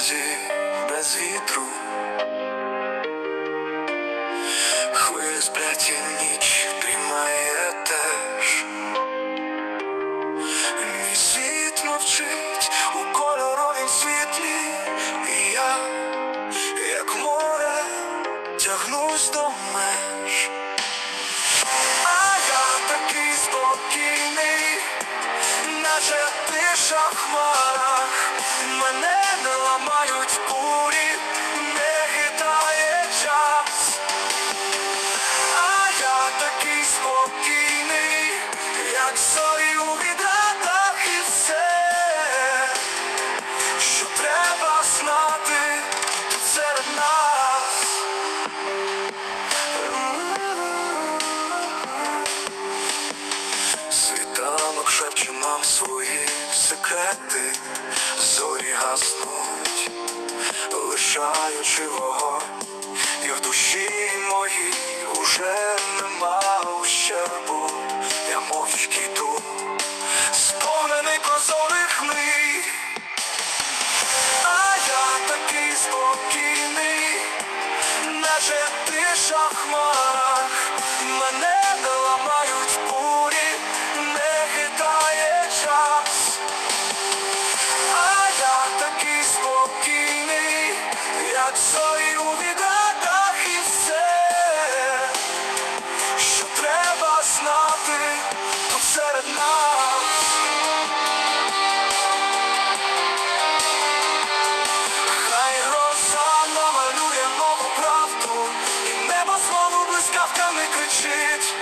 березі без вітру. Хвилі і ніч дрімає теж. Мій світ мовчить у кольоровім світлі, і я, як море, тягнусь до меж. А я такий спокійний, наче тиша в хмарах, мене не ламають курі, не хитає час. А я такий спокійний, як зорі у відрадах і все, що треба знати серед нас. Світанок шепче нам свої секрети, зорі гаснуть, лишаючи вогонь, і в душі моїй уже нема ущербу, я мовчки йду, сповнений прозорих мрій, а я такий спокійний, наче тиша в зорі у відрадах і все, що треба знати тут серед нас. Хай роса намалює нову правду, і небо знову блискавками кричить,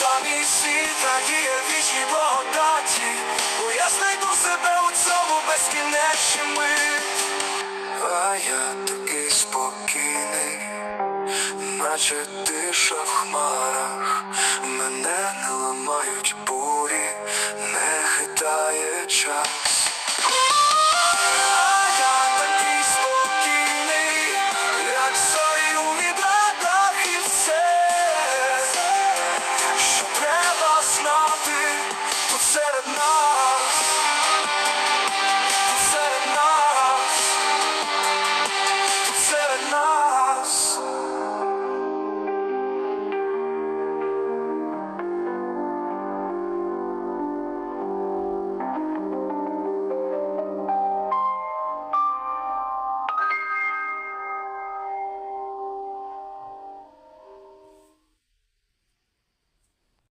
та мій світ радіє вічній благодаті, бо я знайду себе у цьому безкінечній мить. А я спокійний, наче тиша в хмарах, мене не ламають бурі, не хитає час.